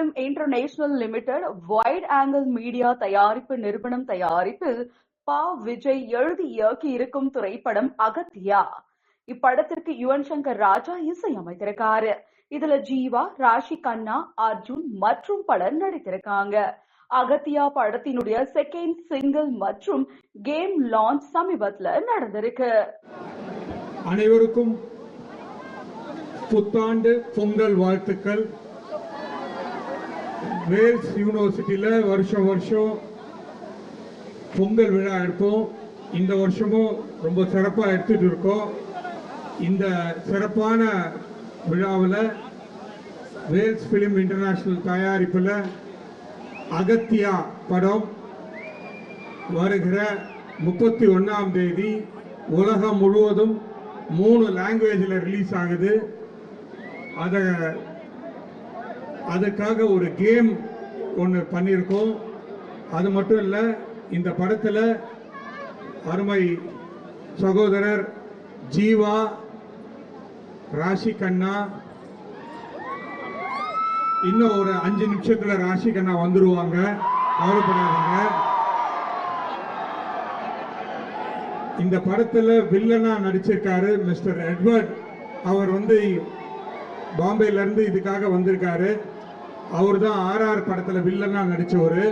Film international limited wide angle media தயாரிப்பு நிறுவனம் தயாரிப்பில் பா. விஜய் எழுதி இயக்கி இருக்கும் திரைப்படம் அகத்தியா. இப்படத்திற்கு யுவன் சங்கர் ராஜா இசையமைத்திருக்காரு. இதுல ஜீவா ராஷி கண்ணா அர்ஜுன் மற்றும் பலர் நடித்திருக்காங்க. அகத்தியா படத்தினுடைய செகண்ட் சிங்கிள் மற்றும் கேம் லான்ச் சமீபத்துல நடந்திருக்கு. அனைவருக்கும் புத்தாண்டு பொங்கல் வாழ்த்துக்கள். வேல்ஸ் யூனிவர்சிட்டியில் வருஷம் வருஷம் பொங்கல் விழா எடுப்போம். இந்த வருஷமும் ரொம்ப சிறப்பாக எடுத்துகிட்டு இருக்கோம். இந்த சிறப்பான விழாவில் வேல்ஸ் ஃபிலிம் இன்டர்நேஷ்னல் தயாரிப்பில் அகத்தியா படம் வருகிற முப்பத்தி ஒன்றாம் தேதி உலகம் முழுவதும் மூணு லாங்குவேஜில் ரிலீஸ் ஆகுது. அதை அதுக்காக ஒரு கேம் ஒன்று பண்ணியிருக்கோம். அது மட்டும் இல்லை இந்த படத்தில் அருமை சகோதரர் ஜீவா ராஷி கண்ணா இன்னும் ஒரு அஞ்சு நிமிஷத்துல ராஷி கண்ணா வந்துருவாங்க. கவலைப்படாதீங்க. இந்த படத்துல வில்லனா நடிச்சிருக்காரு மிஸ்டர் எட்வர்ட். அவர் வந்து பாம்பேல இருந்து இதுக்காக வந்திருக்காரு. அவர் தான் ஆர்ஆர் படத்தில் வில்லனாக நடித்தவர்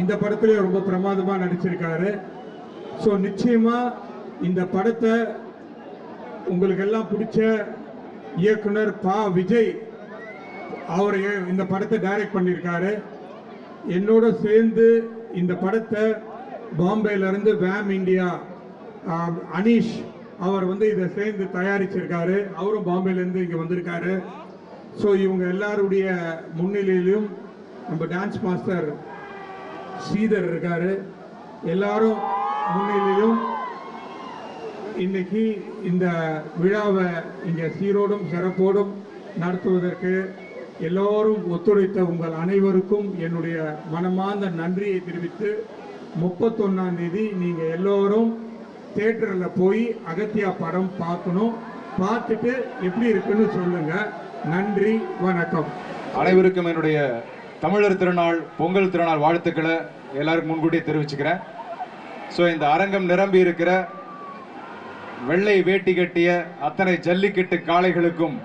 இந்த படத்துலேயும் ரொம்ப பிரமாதமாக நடிச்சிருக்காரு. ஸோ நிச்சயமாக இந்த படத்தை உங்களுக்கு எல்லாம் பிடிச்ச இயக்குனர் பா. விஜய் அவர் இந்த படத்தை டைரக்ட் பண்ணியிருக்காரு என்னோட சேர்ந்து இந்த படத்தை பாம்பேலேருந்து வேம் இண்டியா அனீஷ் அவர் வந்து இதை சேர்ந்து தயாரிச்சிருக்காரு. அவரும் பாம்பேலேருந்து இங்கே வந்திருக்காரு. ஸோ இவங்க எல்லாருடைய முன்னிலையிலும் நம்ம டான்ஸ் மாஸ்டர் ஸ்ரீதர் இருக்காரு. எல்லாரும் முன்னிலையிலும் இன்னைக்கு இந்த விழாவை இங்கே சீரோடும் சிறப்போடும் நடத்துவதற்கு எல்லோரும் ஒத்துழைத்த உங்கள் அனைவருக்கும் என்னுடைய மனமார்ந்த நன்றியை தெரிவித்து முப்பத்தொன்னாம் தேதி நீங்கள் எல்லோரும் தேட்டரில் போய் அகத்தியா படம் பார்க்கணும். பார்த்துட்டு எப்படி இருக்குன்னு சொல்லுங்கள் நன்றி வணக்கம். அனைவருக்கும் என்னுடைய தமிழர் திருநாள் பொங்கல் திருநாள் வாழ்த்துக்களை எல்லாருக்கும் முன்கூட்டியே தெரிவிச்சுக்கிறேன். ஸோ இந்த அரங்கம் நிரம்பி இருக்கிற வெள்ளை வேட்டி கட்டிய அத்தனை ஜல்லிக்கட்டு காளைகளுக்கும்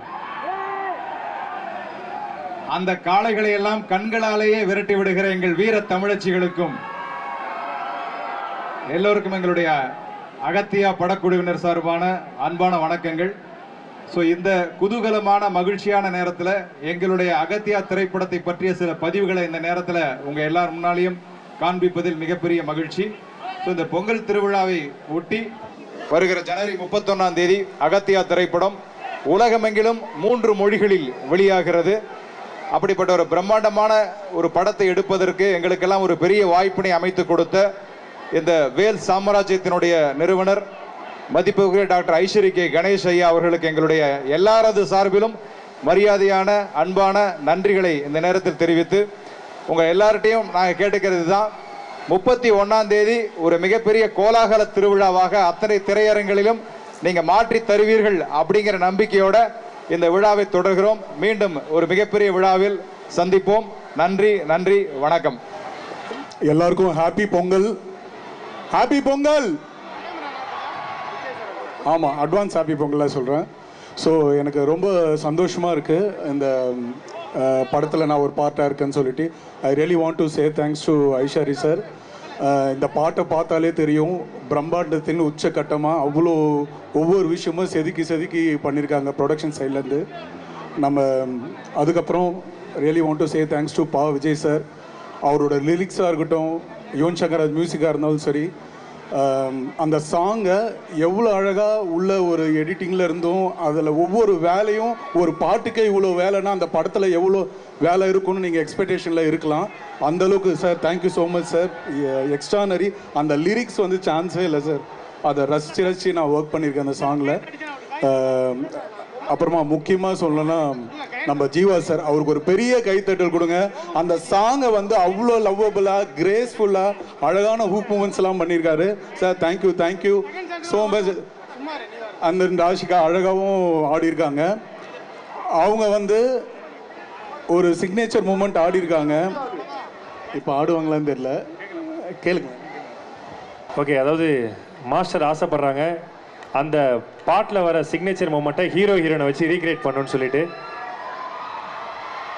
அந்த காளைகளை எல்லாம் கண்களாலேயே விரட்டி விடுகிற எங்கள் வீர தமிழச்சிகளுக்கும் எல்லோருக்கும் எங்களுடைய அகத்தியா படக்குழுவினர் சார்பான அன்பான வணக்கங்கள். ஸோ இந்த குதூகலமான மகிழ்ச்சியான நேரத்தில் எங்களுடைய அகத்தியா திரைப்படத்தை பற்றிய சில பதிவுகளை இந்த நேரத்தில் உங்கள் எல்லார் முன்னாலேயும் காண்பிப்பதில் மிகப்பெரிய மகிழ்ச்சி. ஸோ இந்த பொங்கல் திருவிழாவை ஒட்டி வருகிற ஜனவரி முப்பத்தொன்னாம் தேதி அகத்தியா திரைப்படம் உலகமெங்கிலும் மூன்று மொழிகளில் வெளியாகிறது. அப்படிப்பட்ட ஒரு பிரம்மாண்டமான ஒரு படத்தை எடுப்பதற்கு எங்களுக்கெல்லாம் ஒரு பெரிய வாய்ப்பினை அமைத்து கொடுத்த இந்த வேல் சாம்ராஜ்யத்தினுடைய நிறுவனர் மதிப்புக்குரிய டாக்டர் ஐஸ்வரி கே கணேஷ் ஐயா அவர்களுக்கு எங்களுடைய எல்லாரது சார்பிலும் மரியாதையான அன்பான நன்றிகளை இந்த நேரத்தில் தெரிவித்து உங்கள் எல்லார்ட்டையும் நாங்கள் கேட்டுக்கிறது தான் முப்பத்தி ஒன்றாம் தேதி ஒரு மிகப்பெரிய கோலாகல திருவிழாவாக அத்தனை திரையரங்களிலும் நீங்கள் மாற்றி தருவீர்கள் அப்படிங்கிற நம்பிக்கையோட இந்த விழாவை தொடர்கிறோம். மீண்டும் ஒரு மிகப்பெரிய விழாவில் சந்திப்போம். நன்றி நன்றி வணக்கம். எல்லாருக்கும் ஹாப்பி பொங்கல். ஹாப்பி பொங்கல்! ஆமாம் அட்வான்ஸ் ஹாப்பி பொங்கலாக சொல்கிறேன் ஸோ எனக்கு ரொம்ப சந்தோஷமாக இருக்குது இந்த படத்தில் நான் ஒரு பார்ட்டாக இருக்கேன்னு சொல்லிட்டு. I really want to say thanks to Ishari sir இந்த பாட்டை பார்த்தாலே தெரியும். பிரம்மாண்டத்தின் உச்சக்கட்டமாக அவ்வளோ ஒவ்வொரு விஷயமும் செதுக்கி செதுக்கி பண்ணியிருக்காங்க ப்ரொடக்ஷன் சைட்லேருந்து நம்ம அதுக்கப்புறம் really want to say thanks to Pa Vijay sir அவரோட லிரிக்ஸாக இருக்கட்டும் யுவன் சங்கர் மியூசிக்காக இருந்தாலும் சரி அந்த சாங்கை எவ்வளோ அழகாக உள்ள ஒரு எடிட்டிங்கில் இருந்தும் அதில் ஒவ்வொரு வேலையும் ஒரு பாட்டுக்கே இவ்வளோ வேலைன்னா அந்த படத்தில் எவ்வளோ வேலை இருக்கும்னு நீங்கள் எக்ஸ்பெக்டேஷனில் இருக்கலாம். அந்தளவுக்கு sir thank you so much sir extraordinary அந்த லிரிக்ஸ் வந்து சான்ஸே இல்லை சார் அதை ரசித்து ரசித்து நான் ஒர்க் பண்ணியிருக்கேன் அந்த சாங்கில் அப்புறமா முக்கியமாக சொல்லணும்னா நம்ம ஜீவா சார் அவருக்கு ஒரு பெரிய கைத்தட்டல் கொடுங்க. அந்த சாங்கை வந்து அவ்வளோ லவ்வபுளாக கிரேஸ்ஃபுல்லாக அழகான ஹூப் மூமெண்ட்ஸ்லாம் பண்ணியிருக்காரு. Sir thank you thank you so much அந்த ராஷிகா அழகாகவும் ஆடியிருக்காங்க. அவங்க வந்து ஒரு சிக்னேச்சர் மூமெண்ட் ஆடியிருக்காங்க. இப்போ ஆடுவாங்களான்னு தெரியல. கேளுங்க. ஓகே அதாவது மாஸ்டர் ஆசைப்படுறாங்க. அந்த பாட்டில் வர சிக்னேச்சர் மூமெண்ட்டை ஹீரோ ஹீரோனை வச்சு ரீக்ரியேட் பண்ணணும்னு சொல்லிட்டு.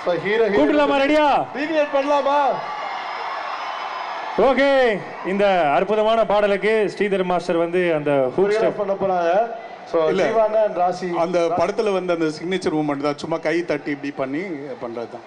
ஸோ ஹீரோ கூட்டலாமா ரெடியா ரீக்ரியேட் பண்ணலாமா? ஓகே இந்த அற்புதமான பாடலுக்கு ஸ்ரீதர் மாஸ்டர் வந்து அந்த ஹூக் ஸ்டெப் பண்ண போறாங்க. அந்த படத்தில் வந்து அந்த சிக்னேச்சர் மூமெண்ட் தான். சும்மா கை தட்டி இப்படி பண்ணி பண்ணுறது தான்